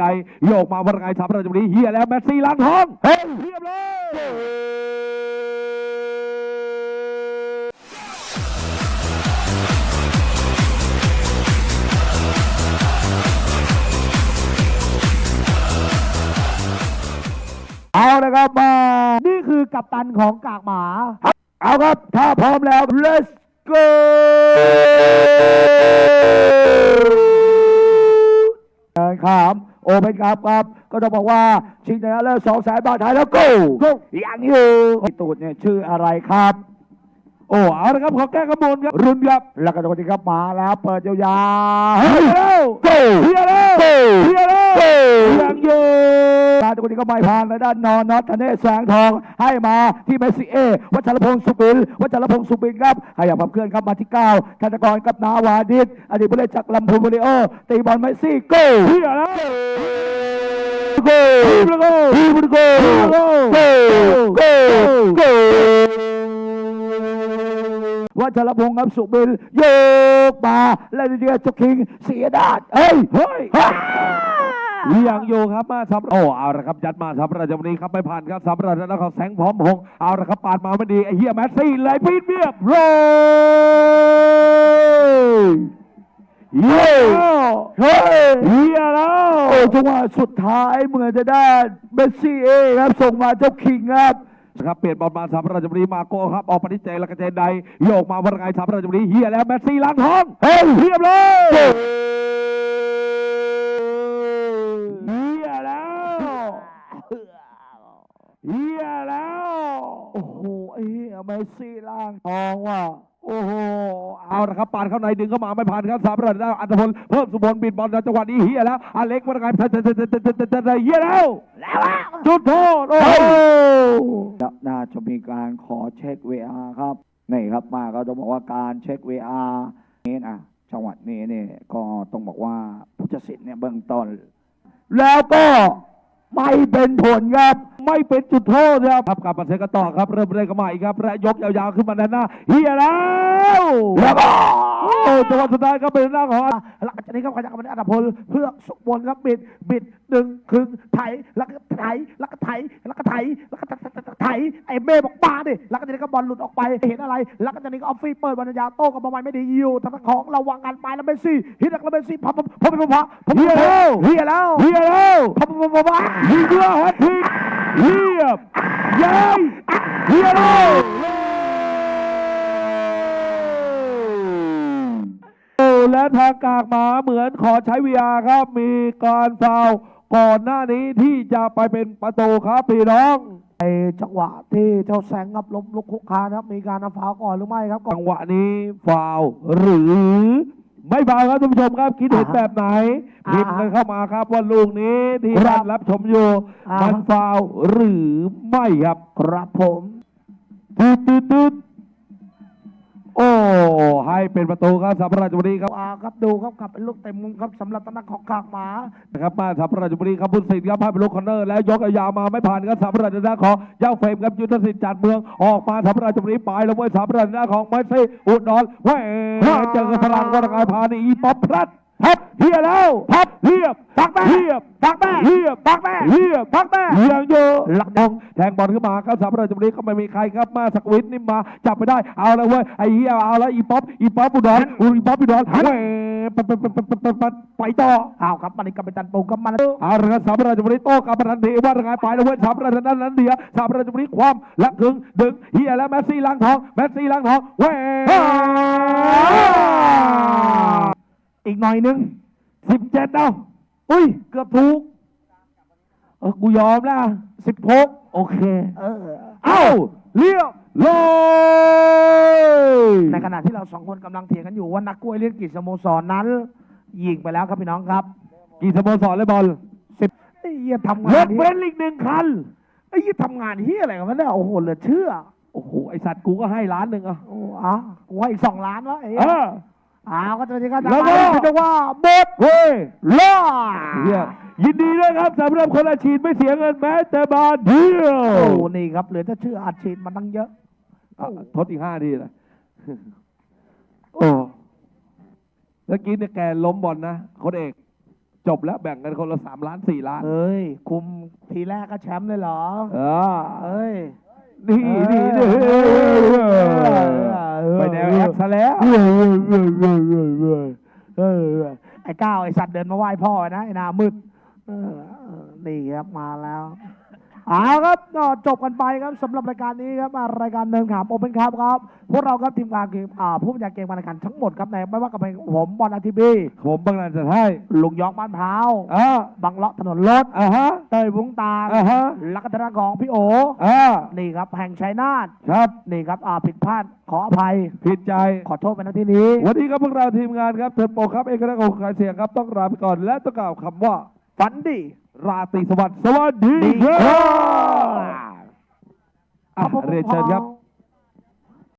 ใดโยกมาวันไงสามประตูนี้เฮียแล้วแมสซี่ล้างท้องเฮ้ยเรียบร้อยเอาละครับมา นี่คือกัปตันของกากหมา เอาครับ ถ้าพร้อมแล้ว let's go เดินขาม โอเพนครับครับ ก็ต้องบอกว่าชิงชนะเลิศสองแสนบาทไทยแล้ว go go ยังอยู่ไอตูดเนี่ยชื่ออะไรครับ โอ้เอาละครับขอแก้ขบวนครับรุ่นครับแล้วก็ตรงนี้ครับมาแล้วเปิดยาวๆเฮียแล้ว go เฮียแล้ว go เฮียแล้ว go ยังอยู่ การตรงนี้ก็ไม่ผ่านและด้านนอนน็อตธเนศแสงทอง ให้มาที่เมสซี่เอวัชรพงศ์สุบินวัชรพงศ์สุบินครับให้ยากขับเคลื่อนครับมาที่9ธนกรกับนาวาดิษอดีตผู้เล่นจากลำพูนบุรีโอตีบอลเมสซี่ go เฮียแล้ว go ทีมแล้วก็ทีมโก go go go go วัชรพงศ์ครับสุบินโยกมาแล้วเดียจุกคิงเสียดาดเฮ้ยเฮ้ย ยังอยู่ครับมาสำหรับโอ้เอาละครับยัดมาสำหรับจังหวะนี้ครับไม่ผ่านครับสำหรับนักของแสงพร้อมพงษ์เอาละครับปาดมาไม่ดีไอ้เฮียแมสซี่เลยปีนเบียบโรยเฮียแล้วเฮ้ยเฮียแล้วโอ้จังหวะสุดท้ายเหมือนจะได้เมสซี่เองครับส่งมาเจ้าคิงครับครับเปลี่ยนบอลมาสำหรับจังหวะนี้มาโก้ครับออกปฏิเจแล้วก็เจนใดโยกมาวันไงสำหรับจังหวะนี้เฮียแล้วแมสซี่ล้างท้องเฮ้ยเรียบร้อย โอ้โหไอ้เหี้ยเมสซี่ล่างทองว่ะโอ้โหเอาละครับปาดเข้าในดึงเข้ามาไม่ผ่านครับสามระดับอัตพลเพิ่มสุพลบิดบอลในจังหวะนี้เฮียแล้วอเล็กวันไงเฮียแล้วจุดโทษโอ้โหแล้วน่าจะมีการขอเช็ค VR ครับนี่ครับมาก็ต้องบอกว่าการเช็ค VR นี่นะจังหวัดนี้เนี่ยก็ต้องบอกว่าผู้ตัดสินเนี่ยเบื้องต้นแล้วก็ไม่เป็นผลครับ ไม่เป็นจุดโทษนะครับครับกลับมาเซกันต่อครับเริ่มเล่นกันใหม่ครับและยกยาวๆขึ้นมาด้านหน้าเฮียแล้วแล้วก็โอ้จังหวะสุดท้ายก็เป็นหน้าของหลังจากนี้ครับขยับมาที่อัตพลเพื่อสุกบนครับบิดบิดดึงคึงไถแล้วก็ไถแล้วก็ไถแล้วก็ไถแล้วก็ไถไอ้เบ้บอกปาดิแล้วก็จากนี้ก็บอลหลุดออกไปเห็นอะไร แล้วก็จากนี้ก็ออฟฟี่เปิดบอลยาวโต้กับบอลไม่ดีอยู่ทางด้านของระวังกันไปแล้วเมสซี่ฮิตแล้วเมสซี่พับพับพับพับพับพับเฮียแล้วเฮียแล้วเฮียแล้วพับพับพับพับเฮียแฮต ทริกเฮียบยัยเฮียแล้วโอ้และทางกากหมาเหมือนขอใช้ VR ครับ มีการฟาวล์ก่อนหน้านี้ที่จะไปเป็นประตูครับพี่น้องไอ้จังหวะที่เจ้าแสงกับล้มลุกคุกคานครับ มีการเอาฟาวล์ก่อนหรือไม่ครับก่อนจังหวะนี้ฟาวล์หรือ ไม่ฟาวล์ครับท่านผู้ชมครับคิดเห็นอ่าฮะแบบไหนอ่าฮะพิมพ์กันเข้ามาครับว่าลูกนี้ที่ครัท่าบนรับชมอยู่อ่าฮะมันฟาวล์หรือไม่ครับ ครับผม ตืดตืดตืด โอ้ให้เป็นประตูครับสำหรับราชบุรีครับ อาครับดูครับกลับเป็นลูกเต็มมุมครับสำหรับตนักของกากหมานะครับมาสำหรับราชบุรีครับพุทธิ์ครับพาเป็นลูกคอนเนอร์แล้วยกยาวมาไม่ผ่านครับสำหรับราชของเจ้าเฟรมครับยุทธศิษย์จัดเมืองออกมาสำหรับราชบุรีปลายแล้วเว้ยสำหรับราชของไมซี่อุดรแหวเจอกับพลังวรกายพานีอีป๊อปพลัด พับเฮียแล้วพับเรียบปักแม่เรียบปักแม่เรียบปักแม่เรียบปักแม่เรียงโยหลักดงแทงบอลขึ้นมาครับสำหรับราชบุรีก็ไม่มีใครครับมาสักวิทย์นี่มาจับไปได้เอาแล้วเว้ยไอ้เหี้ยเอาแล้วอีป๊อปอีป๊อปอุดรอีป๊อปอุดรแหวไปไปไปไปไปไปไปต่ออ้าวครับมันนี่ก็เป็นตันปูครับมันแล้วเอาละครับสามราชบุรีโต้กลับมาทันทีว่ายังไงไปแล้วเว้ยสามราชนั้นนั้นเดียวสามราชบุรีความและถึงดึงเฮียแล้วแมสซี่ล้างทองแมสซี่ล้างทองเว้ย อีกหน่อยนึงสิบเจ็ดเอาอุ้ย เกือบถูกเออกูยอมแล้วสิบหกโอเค เออ เอ้าเรียบร้อยในขณะที่เราสองคนกำลังเถียงกันอยู่ว่านักกล้วยเล่นกี่สโมสรนั้น ยิงไปแล้วครับพี่น้องครับกี่สโมสรเลยบอลสิบไอ้เหี้ยทำรงานถเบนซ์อีกหนึ่งคันไอ้เหี้ยทำงานเหี้ยอะไรกันวะเนี่ยโอ้โหเหลือเชื่อ โอ้โหไอสัตว์กูก็ให้ล้านหนึ่งอะโอ้อะกูให้อีกสองล้านวะไอ้เอเหี้ยออ้าวก็จะเป็นการแล้วก็จะได้ว่าหมดเฮ้ยล่อเฮียยินดีด้วยครับสำหรับคนละฉีดไม่เสียเงินแม้แต่บาทเดียวโอ้นี่ครับเหลือจะเชื่ออัดฉีดมันตั้งเยอะ อะทดอีกห้าทีนะโอ้เมื่อกี้เนี่ยแกล้มบอลนะโค้ชเอกจจบแล้วแบ่งกันคนละสามล้านสี่ล้าน เอ้ย คุมทีแรกก็แชมป์เลยเหรอ เออ เอ้ย นี่นี่นี่ไปแนวแอคซะแล้วไอ้ก้าวไอ้สัตว์เดินมาไหว้พ่อนะไอ้หนามืดนี่ครับมาแล้ว เอาครับก็จบกันไปครับสำหรับรายการนี้ครับอ่ารายการเดินขามโอเปนครับครับ พวกเราครับทีมงานเกมอ่าผู้บรรยายเกมการแข่งขันทั้งหมดครับในไม่ว่าจะเป็นผมบอลอาทิบีผมบางนันจะให้ลุงยอกบ้านพร้าวอ่าบังเลาะถนนรถอ่าฮะเตยวุ้งตาลอ่าฮะลักษณะของพี่โออ่านี่ครับแห่งชัยนาทครับนี่ครับอ่าผิดพลาดขออภัยผิดใจขอโทษไปณที่นี้ วันนี้ครับพวกเราทีมงานครับเทิร์นโปรครับเอกลักษณ์ของขายเสียงครับต้องลาไปก่อนและต้องกล่าวคำว่าฝันดี ราตรีสวัสดิ์สวัสดีดีคครัรับบอะเรียนเชิญครับ